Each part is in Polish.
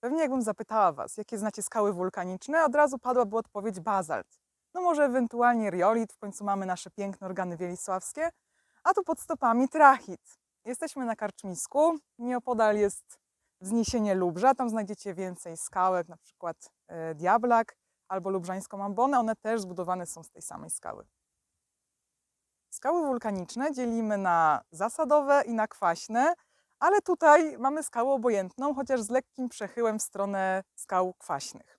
Pewnie jakbym zapytała Was, jakie znacie skały wulkaniczne, od razu padłaby odpowiedź bazalt. No może ewentualnie riolit, w końcu mamy nasze piękne organy wielisławskie, a tu pod stopami trachit. Jesteśmy na Karczmisku, nieopodal jest wzniesienie Lubrza, tam znajdziecie więcej skałek, na przykład e, Diablak albo Lubrzańską Ambonę, one też zbudowane są z tej samej skały. Skały wulkaniczne dzielimy na zasadowe i na kwaśne, ale tutaj mamy skałę obojętną, chociaż z lekkim przechyłem w stronę skał kwaśnych.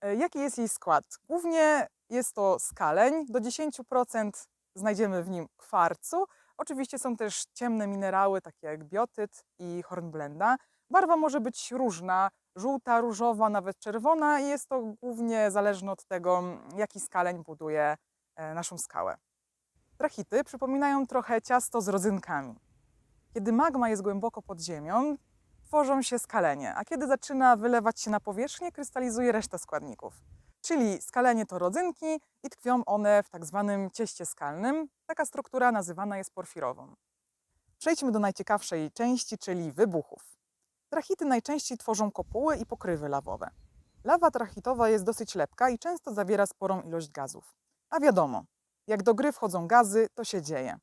E, Jaki jest jej skład? Głównie jest to skaleń, do 10% znajdziemy w nim kwarcu. Oczywiście są też ciemne minerały, takie jak biotyt i hornblenda. Barwa może być różna, żółta, różowa, nawet czerwona i jest to głównie zależne od tego, jaki skaleń buduje e, naszą skałę. Trachity przypominają trochę ciasto z rodzynkami. Kiedy magma jest głęboko pod ziemią, tworzą się skalenie, a kiedy zaczyna wylewać się na powierzchnię, krystalizuje reszta składników. Czyli skalenie to rodzynki i tkwią one w tak zwanym cieście skalnym. Taka struktura nazywana jest porfirową. Przejdźmy do najciekawszej części, czyli wybuchów. Trachity najczęściej tworzą kopuły i pokrywy lawowe. Lawa trachitowa jest dosyć lepka i często zawiera sporą ilość gazów. A wiadomo, jak do gry wchodzą gazy, to się dzieje.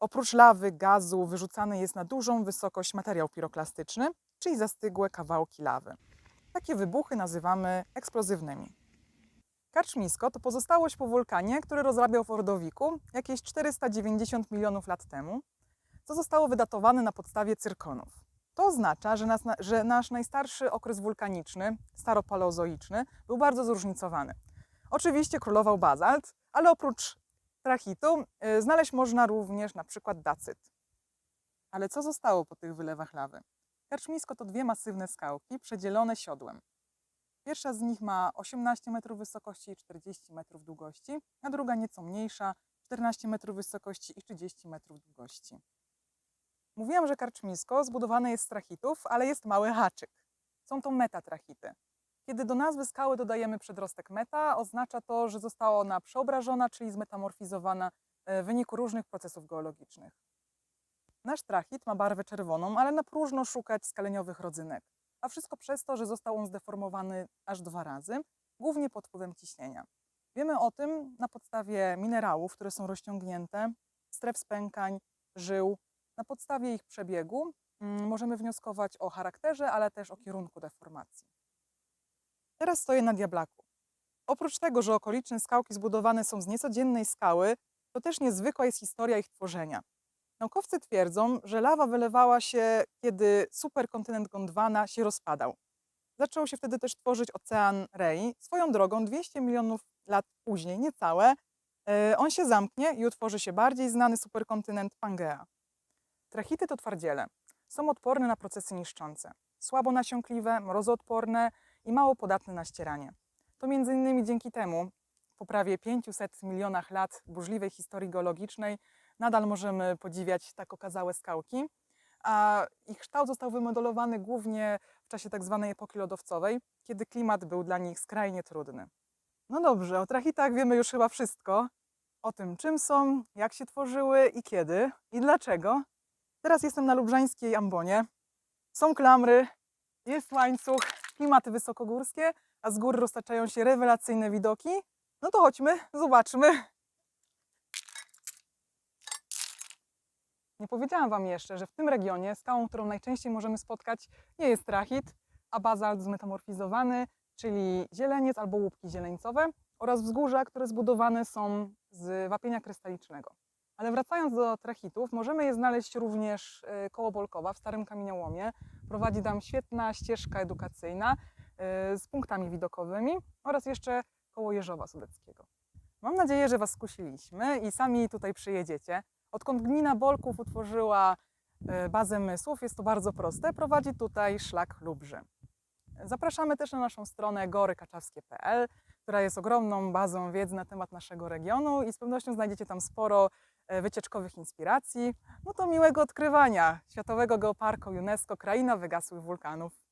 Oprócz lawy, gazu wyrzucany jest na dużą wysokość materiał piroklastyczny, czyli zastygłe kawałki lawy. Takie wybuchy nazywamy eksplozywnymi. Karczmisko to pozostałość po wulkanie, który rozrabiał w Ordowiku jakieś 490 milionów lat temu, co zostało wydatowane na podstawie cyrkonów. To oznacza, że, nas, że nasz najstarszy okres wulkaniczny, staropaleozoiczny, był bardzo zróżnicowany. Oczywiście królował bazalt, ale oprócz trachitu y, znaleźć można również na przykład dacyt. Ale co zostało po tych wylewach lawy? Karczmisko to dwie masywne skałki przedzielone siodłem. Pierwsza z nich ma 18 metrów wysokości i 40 metrów długości, a druga nieco mniejsza 14 metrów wysokości i 30 metrów długości. Mówiłam, że karczmisko zbudowane jest z trachitów, ale jest mały haczyk. Są to metatrachity. Kiedy do nazwy skały dodajemy przedrostek meta, oznacza to, że została ona przeobrażona, czyli zmetamorfizowana e, w wyniku różnych procesów geologicznych. Nasz trachit ma barwę czerwoną, ale na próżno szukać skaleniowych rodzynek. A wszystko przez to, że został on zdeformowany aż dwa razy, głównie pod wpływem ciśnienia. Wiemy o tym na podstawie minerałów, które są rozciągnięte, stref spękań, żył. Na podstawie ich przebiegu mm, możemy wnioskować o charakterze, ale też o kierunku deformacji. Teraz stoję na Diablaku. Oprócz tego, że okoliczne skałki zbudowane są z niecodziennej skały, to też niezwykła jest historia ich tworzenia. Naukowcy twierdzą, że lawa wylewała się, kiedy superkontynent Gondwana się rozpadał. Zaczął się wtedy też tworzyć ocean Rei. Swoją drogą 200 milionów lat później, niecałe, e, on się zamknie i utworzy się bardziej znany superkontynent Pangea. Trachity to twardziele. Są odporne na procesy niszczące. Słabo nasiąkliwe, mrozoodporne i mało podatne na ścieranie. To między innymi dzięki temu po prawie 500 milionach lat burzliwej historii geologicznej nadal możemy podziwiać tak okazałe skałki, a ich kształt został wymodelowany głównie w czasie tak zwanej epoki lodowcowej, kiedy klimat był dla nich skrajnie trudny. No dobrze, o trachitach wiemy już chyba wszystko. O tym, czym są, jak się tworzyły i kiedy i dlaczego. Teraz jestem na lubrzańskiej ambonie. Są klamry, jest łańcuch, klimaty wysokogórskie, a z gór roztaczają się rewelacyjne widoki. No to chodźmy, zobaczmy. Nie powiedziałam Wam jeszcze, że w tym regionie skałą, którą najczęściej możemy spotkać, nie jest trachit, a bazalt zmetamorfizowany, czyli zieleniec albo łupki zieleńcowe oraz wzgórza, które zbudowane są z wapienia krystalicznego. Ale wracając do trachitów, możemy je znaleźć również y, koło Bolkowa w Starym Kamieniołomie. Prowadzi tam świetna ścieżka edukacyjna y, z punktami widokowymi oraz jeszcze koło Jeżowa Sudeckiego. Mam nadzieję, że Was skusiliśmy i sami tutaj przyjedziecie. Odkąd gmina Bolków utworzyła y, bazę mysłów, jest to bardzo proste, prowadzi tutaj szlak Lubrzy. Zapraszamy też na naszą stronę gorykaczawskie.pl, która jest ogromną bazą wiedzy na temat naszego regionu i z pewnością znajdziecie tam sporo e, wycieczkowych inspiracji. No to miłego odkrywania Światowego Geoparku UNESCO Kraina Wygasłych Wulkanów.